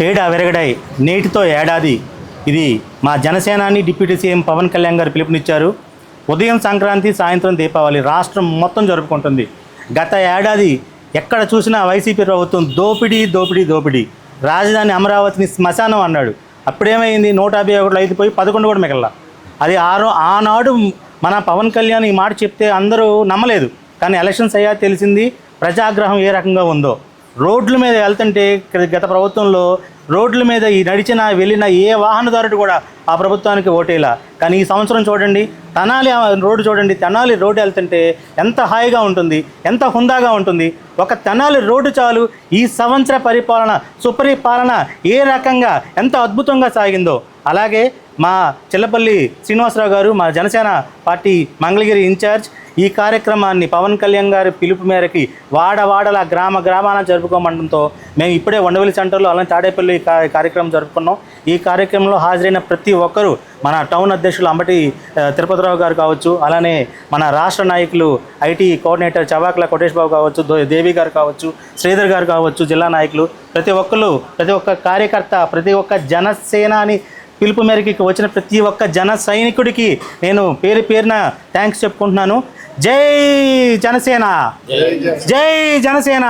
పేడ విరగడాయి నేటితో ఏడాది. ఇది మా జనసేనాని డిప్యూటీ సీఎం పవన్ కళ్యాణ్ గారు పిలుపునిచ్చారు. ఉదయం సంక్రాంతి సాయంత్రం దీపావళి రాష్ట్రం మొత్తం జరుపుకుంటుంది. గత ఏడాది ఎక్కడ చూసినా వైసీపీ ప్రభుత్వం దోపిడీ దోపిడీ దోపిడీ. రాజధాని అమరావతిని శ్మశానం అన్నాడు. అప్పుడేమైంది? నూట యాభై ఒకటి అయిపోయి పదకొండు కూడా మిగల అది ఆరో ఆనాడు మన పవన్ కళ్యాణ్ ఈ మాట చెప్తే అందరూ నమ్మలేదు. కానీ ఎలక్షన్స్ అయ్యా తెలిసింది ప్రజాగ్రహం ఏ రకంగా ఉందో. రోడ్ల మీద వెళ్తుంటే గత ప్రభుత్వంలో రోడ్ల మీద ఈ నడిచిన వెళ్ళిన ఏ వాహనదారుడు కూడా ఆ ప్రభుత్వానికి ఓటేలా. కానీ ఈ సంవత్సరం చూడండి తెనాలి రోడ్డు చూడండి తెనాలి రోడ్డు వెళ్తుంటే ఎంత హాయిగా ఉంటుంది ఎంత హుందాగా ఉంటుంది. ఒక తెనాలి రోడ్డు చాలు ఈ సంవత్సర పరిపాలన సుపరిపాలన ఏ రకంగా ఎంత అద్భుతంగా సాగిందో. అలాగే మా చిల్లపల్లి శ్రీనివాసరావు గారు మా జనసేన పార్టీ మంగళగిరి ఇన్ఛార్జ్ ఈ కార్యక్రమాన్ని పవన్ కళ్యాణ్ గారి పిలుపు మేరకి వాడవాడల గ్రామ గ్రామాన జరుపుకోమండంతో మేము ఇప్పుడే వండవల్లి సెంటర్లో అలానే తాడేపల్లి కార్యక్రమం జరుపుకున్నాం. ఈ కార్యక్రమంలో హాజరైన ప్రతి ఒక్కరూ మన టౌన్ అధ్యక్షులు అంబటి తిరుపతిరావు గారు కావచ్చు అలానే మన రాష్ట్ర నాయకులు ఐటీ కోఆర్డినేటర్ చవాకుల కోటేష్ బాబు కావచ్చు దేవి గారు కావచ్చు శ్రీధర్ గారు కావచ్చు జిల్లా నాయకులు ప్రతి ఒక్కరు ప్రతి ఒక్క కార్యకర్త ప్రతి ఒక్క జనసేన అని పిలుపు మేరకు వచ్చిన ప్రతి ఒక్క జన సైనికుడికి నేను పేరు పేరున థ్యాంక్స్ చెప్పుకుంటున్నాను. జై జనసేన. జై జనసేన.